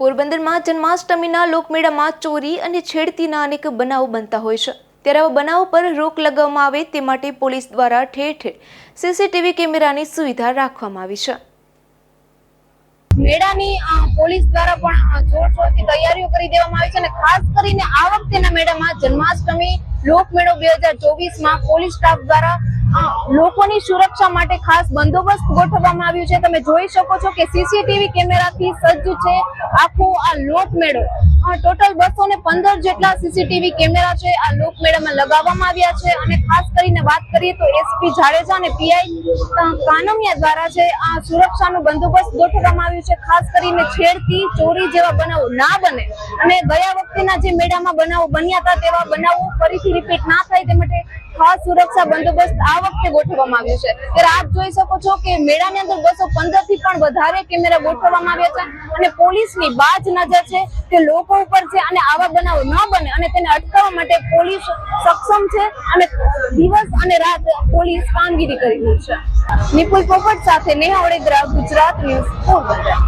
પોરબંદરમાં જન્માષ્ટમીના લોકમેળામાં ચોરી અને છેડતીના અનેક બનાવો બનતા હોય છે. ત્યારે આવા બનાવો પર રોક લગાવવામાં આવે તે માટે પોલીસ દ્વારા ઠેર ઠેર સીસીટીવી કેમેરાની સુવિધા રાખવામાં આવી છે. મેળાની પોલીસ દ્વારા પણ જોરશોરથી તૈયારીઓ કરી દેવામાં આવી છે અને ખાસ કરીને આ વખતેના મેળામાં જન્માષ્ટમી લોકમેળો બે હજાર ચોવીસમાં પોલીસ સ્ટાફ દ્વારા લોકોની સુરક્ષા માટે ખાસ બંદોબસ્ત ગોઠવવામાં આવ્યું છે. તમે જોઈ શકો છો કે સીસીટીવી કેમેરાથી સજ્જ છે. આખો આ લોકમેળો ટોટલ બસો ને પંદર જેટલા સીસીટીવી કેમેરા છે આ લોકમેળામાં લગાવવામાં આવ્યા છે. અને ખાસ કરીને વાત કરીએ તો એસપી જાડેજા અને પીઆઈ કાનમિયા દ્વારા છે આ સુરક્ષાનો બંદોબસ્ત ગોઠવવામાં આવ્યું છે. ખાસ કરીને છેડતી ચોરી જેવા બનાવો ના બને. અને ગયા વખતેના જે મેળામાં બનાવો બન્યા હતા તેવા બનાવો ફરીથી રિપીટ ના થાય તે માટે ખાસ સુરક્ષા બંદોબસ્ત આ વખતે ગોઠવવામાં આવ્યું છે. ત્યારે આપ જોઈ શકો છો કે મેળાની અંદર બસો પંદરથી પણ વધારે કેમેરા ગોઠવવામાં આવ્યા છે અને પોલીસની બાજ નજર છે તે લોકો ઉપર છે અને આવા બનાવો ન બને અને તેને અટકાવવા માટે પોલીસ સક્ષમ છે અને દિવસ અને રાત પોલીસ કામગીરી કરી રહી છે. નિપુલ પોપટ સાથે નેહા વડેદરા, ગુજરાત ન્યૂઝ પોરબંદર.